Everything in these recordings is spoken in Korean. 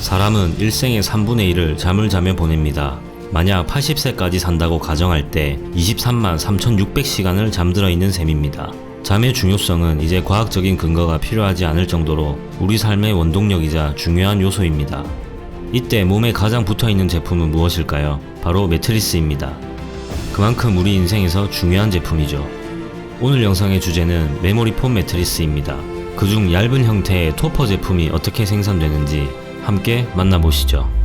사람은 일생의 3분의 1을 잠을 자며 보냅니다. 만약 80세까지 산다고 가정할 때 23만 3,600시간을 잠들어 있는 셈입니다. 잠의 중요성은 이제 과학적인 근거가 필요하지 않을 정도로 우리 삶의 원동력이자 중요한 요소입니다. 이때 몸에 가장 붙어 있는 제품은 무엇일까요? 바로 매트리스입니다. 그만큼 우리 인생에서 중요한 제품이죠. 오늘 영상의 주제는 메모리 폼 매트리스입니다. 그중 얇은 형태의 토퍼 제품이 어떻게 생산되는지 함께 만나보시죠.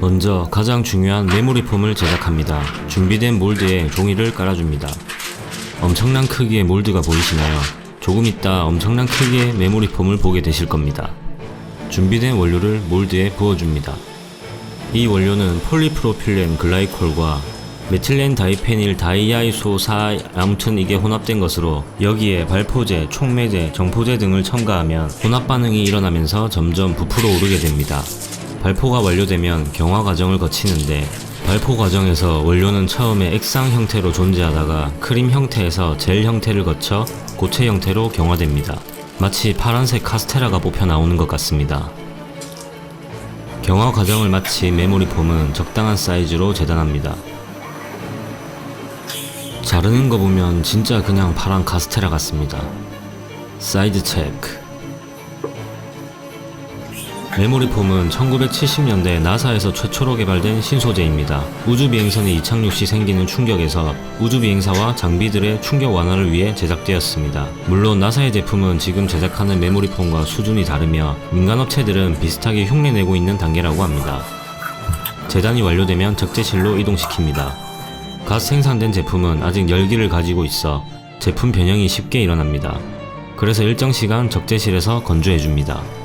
먼저 가장 중요한 메모리 폼을 제작합니다. 준비된 몰드에 종이를 깔아줍니다. 엄청난 크기의 몰드가 보이시나요? 조금 있다 엄청난 크기의 메모리 폼을 보게 되실 겁니다. 준비된 원료를 몰드에 부어줍니다. 이 원료는 폴리프로필렌 글라이콜과 메틸렌 다이페닐 다이아이소 4 아무튼 이게 혼합된 것으로 여기에 발포제, 촉매제, 정포제 등을 첨가하면 혼합 반응이 일어나면서 점점 부풀어 오르게 됩니다. 발포가 완료되면 경화 과정을 거치는데 발포 과정에서 원료는 처음에 액상 형태로 존재하다가 크림 형태에서 젤 형태를 거쳐 고체 형태로 경화됩니다. 마치 파란색 카스테라가 뽑혀 나오는 것 같습니다. 경화 과정을 마친 메모리 폼은 적당한 사이즈로 재단합니다. 자르는 거 보면 진짜 그냥 파란 카스테라 같습니다. 사이즈 체크 메모리 폼은 1970년대 나사에서 최초로 개발된 신소재입니다. 우주비행선이 이착륙 시 생기는 충격에서 우주비행사와 장비들의 충격 완화를 위해 제작되었습니다. 물론 나사의 제품은 지금 제작하는 메모리 폼과 수준이 다르며 민간업체들은 비슷하게 흉내내고 있는 단계라고 합니다. 재단이 완료되면 적재실로 이동시킵니다. 갓 생산된 제품은 아직 열기를 가지고 있어 제품 변형이 쉽게 일어납니다. 그래서 일정 시간 적재실에서 건조해줍니다.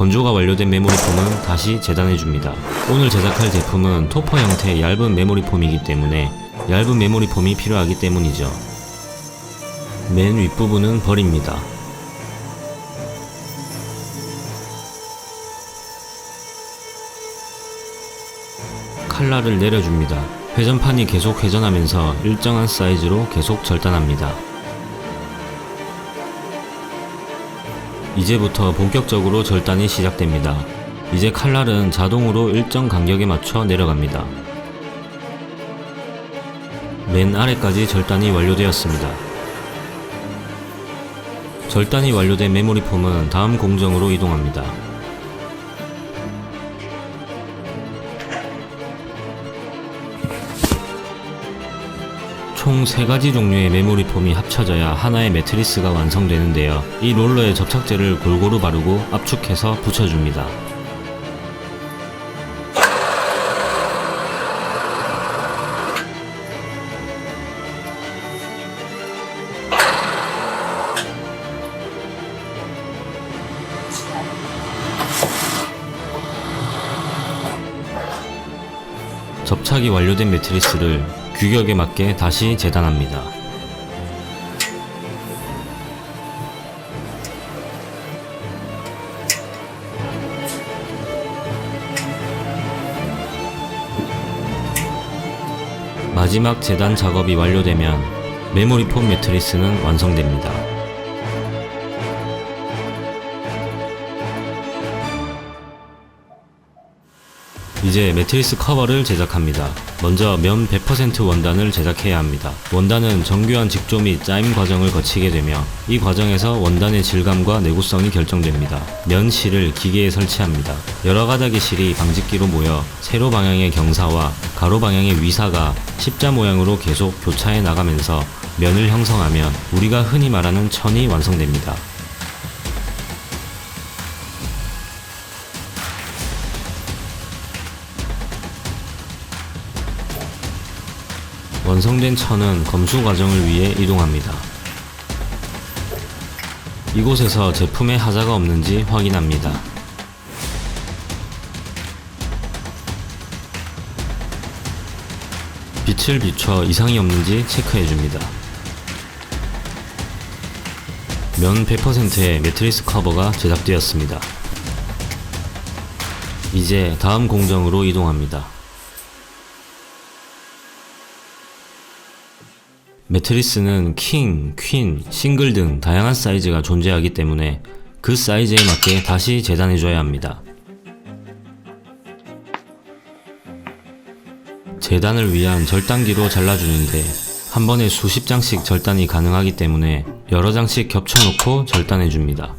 건조가 완료된 메모리 폼은 다시 재단해줍니다. 오늘 제작할 제품은 토퍼 형태의 얇은 메모리 폼이기 때문에 얇은 메모리 폼이 필요하기 때문이죠. 맨 윗부분은 버립니다. 칼날을 내려줍니다. 회전판이 계속 회전하면서 일정한 사이즈로 계속 절단합니다. 이제부터 본격적으로 절단이 시작됩니다. 이제 칼날은 자동으로 일정 간격에 맞춰 내려갑니다. 맨 아래까지 절단이 완료되었습니다. 절단이 완료된 메모리 폼은 다음 공정으로 이동합니다. 총 3가지 종류의 메모리 폼이 합쳐져야 하나의 매트리스가 완성되는데요. 이 롤러에 접착제를 골고루 바르고 압축해서 붙여줍니다. 접착이 완료된 매트리스를 규격에 맞게 다시 재단합니다. 마지막 재단 작업이 완료되면 메모리 폼 매트리스는 완성됩니다. 이제 매트리스 커버를 제작합니다. 먼저 면 100% 원단을 제작해야 합니다. 원단은 정교한 직조 및 짜임 과정을 거치게 되며 이 과정에서 원단의 질감과 내구성이 결정됩니다. 면 실을 기계에 설치합니다. 여러 가닥의 실이 방직기로 모여 세로 방향의 경사와 가로 방향의 위사가 십자 모양으로 계속 교차해 나가면서 면을 형성하면 우리가 흔히 말하는 천이 완성됩니다. 완성된 천은 검수 과정을 위해 이동합니다. 이곳에서 제품에 하자가 없는지 확인합니다. 빛을 비춰 이상이 없는지 체크해 줍니다. 면 100%의 매트리스 커버가 제작되었습니다. 이제 다음 공정으로 이동합니다. 매트리스는 킹, 퀸, 싱글 등 다양한 사이즈가 존재하기 때문에 그 사이즈에 맞게 다시 재단해줘야 합니다. 재단을 위한 절단기로 잘라주는데 한 번에 수십 장씩 절단이 가능하기 때문에 여러 장씩 겹쳐놓고 절단해줍니다.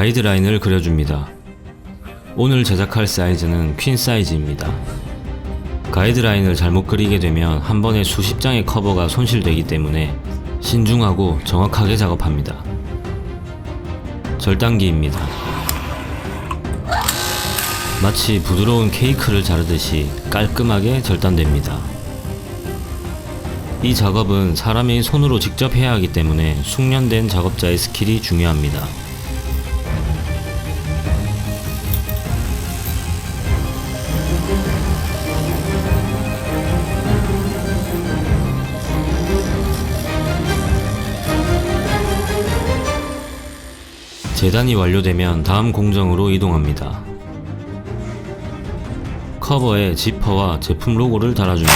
가이드라인을 그려줍니다. 오늘 제작할 사이즈는 퀸 사이즈입니다. 가이드라인을 잘못 그리게 되면 한 번에 수십 장의 커버가 손실되기 때문에 신중하고 정확하게 작업합니다. 절단기입니다. 마치 부드러운 케이크를 자르듯이 깔끔하게 절단됩니다. 이 작업은 사람이 손으로 직접 해야 하기 때문에 숙련된 작업자의 스킬이 중요합니다. 재단이 완료되면 다음 공정으로 이동합니다. 커버에 지퍼와 제품 로고를 달아줍니다.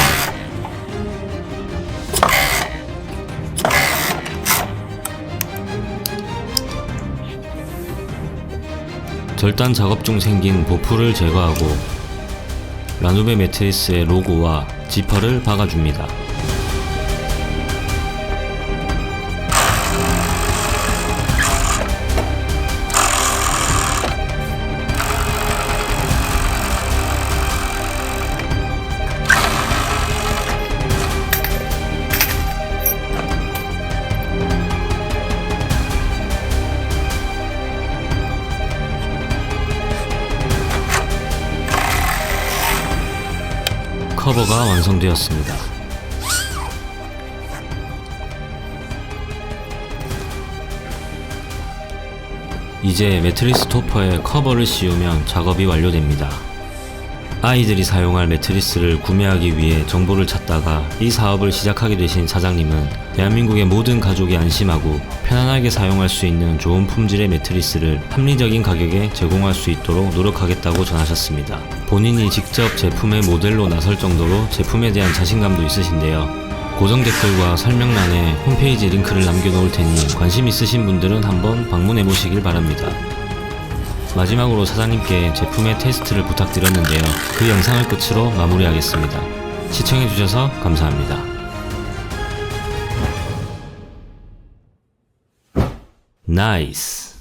절단 작업 중 생긴 보풀을 제거하고 라누베 매트리스의 로고와 지퍼를 박아줍니다. 커버가 완성되었습니다. 이제 매트리스 토퍼에 커버를 씌우면 작업이 완료됩니다. 아이들이 사용할 매트리스를 구매하기 위해 정보를 찾다가 이 사업을 시작하게 되신 사장님은 대한민국의 모든 가족이 안심하고 편안하게 사용할 수 있는 좋은 품질의 매트리스를 합리적인 가격에 제공할 수 있도록 노력하겠다고 전하셨습니다. 본인이 직접 제품의 모델로 나설 정도로 제품에 대한 자신감도 있으신데요. 고정 댓글과 설명란에 홈페이지 링크를 남겨놓을 테니 관심 있으신 분들은 한번 방문해 보시길 바랍니다. 마지막으로 사장님께 제품의 테스트를 부탁드렸는데요. 그 영상을 끝으로 마무리하겠습니다. 시청해주셔서 감사합니다. 나이스.